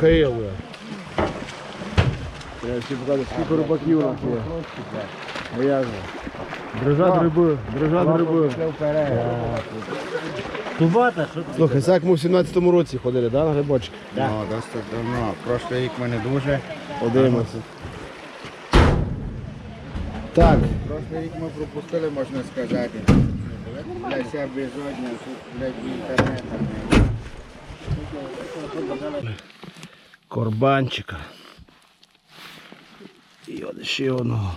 Хейл. Я всі показати, скільки рибаків у нас є. А як же? Дрижать риби, дрижать риби. Тубата, що Слухай, це як ми в 17-му році ходили, да, на грибочки? Ну, досить давно. Прошлий рік ми не дуже. Подивимося. Так, Прошлий рік ми пропустили, можна сказати. Для себе безодня, тут, блядь, в інтернетах. Корбанчика. І от ще одного.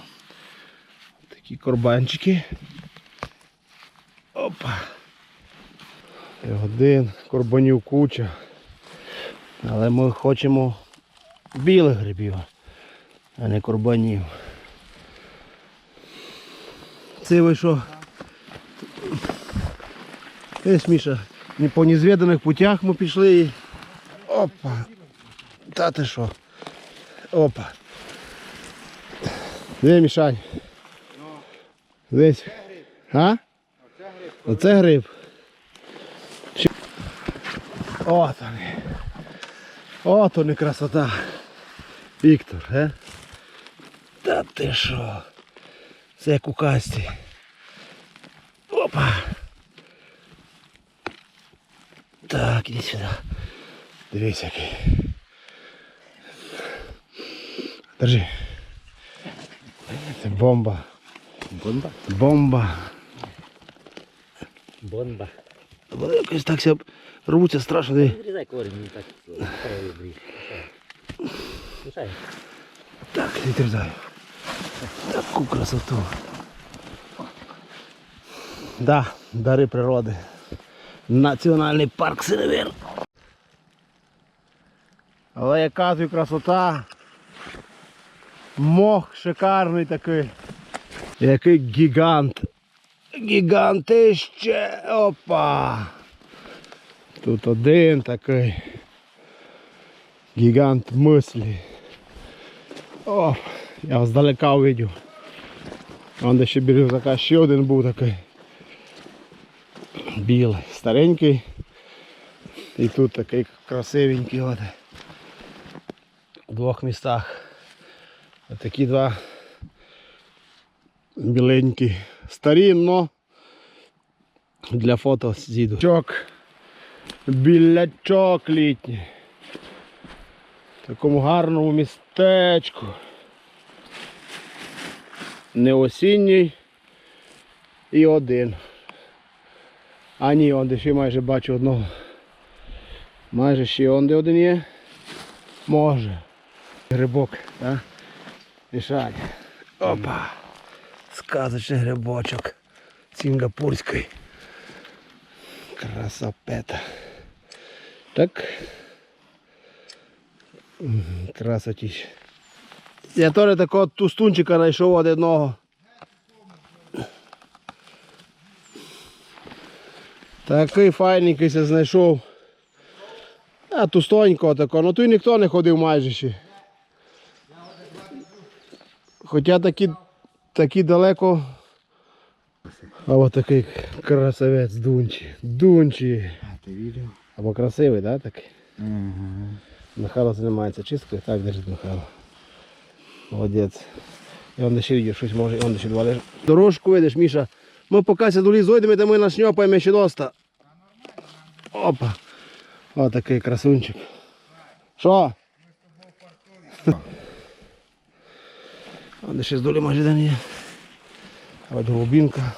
Такі корбанчики. Опа. І один, корбанів куча. Але ми хочемо білих грибів, а не корбанів. Це ви що? Есь, Міша, не по незвіданих путях ми пішли і Опа. Та ти що? Опа. Де мішань? Десь. А? Оце гриб. От вони. От вони красота. Віктор, е? Та ти що? Це як у касті. Опа. Так, іди сюди. Дивись який. Держи. Це бомба. бомба? Бомба. Бомба. Вони якось так ся рвуться страшно. Диви. Відрізай корінь, мені так хай Так, не терзаю. Таку красоту. Да, дари природи. Національний парк Синевир. Але яка тут красота. Мох шикарний такий. Який гігант. Гігантище. Опа. Тут один такий. Гігант мислі. О, я здалека увидів. Вон де ще біля така ще один був такий. Білий, старенький. І тут такий красивенький от. У двох містах. Такі два біленькі. Старі, но для фото з'їду. Чок. Білячок літній. Такому гарному містечку. Не осінній і один. А ні, он де ще майже бачу одного. Майже ще он де один є. Може. Грибок, так? Мішать. Опа. Сказочний грибочок. Сінгапурський. Красопета. Так. Красотіч. Я теж такого тустунчика знайшов од одного. Такий файненький знайшов. А тустонького такого, ну тут ніхто не ходив майже ще. Хоча такі, такі далеко. А от такий красавець Дунчі. Дунчі. А, ти відео? Або красивий, да, такий? Ага. Михайло займається чисткою, так держить Михайло. Молодець. І он ще видиш, щось може, і он ще два лежить. Дорожку видиш, Міша. Ми поки сюди зойдемо, то ми нашльопаємо ще доста. Опа. О, такий красунчик. Що? Он ще з долі може є. А от голубінка.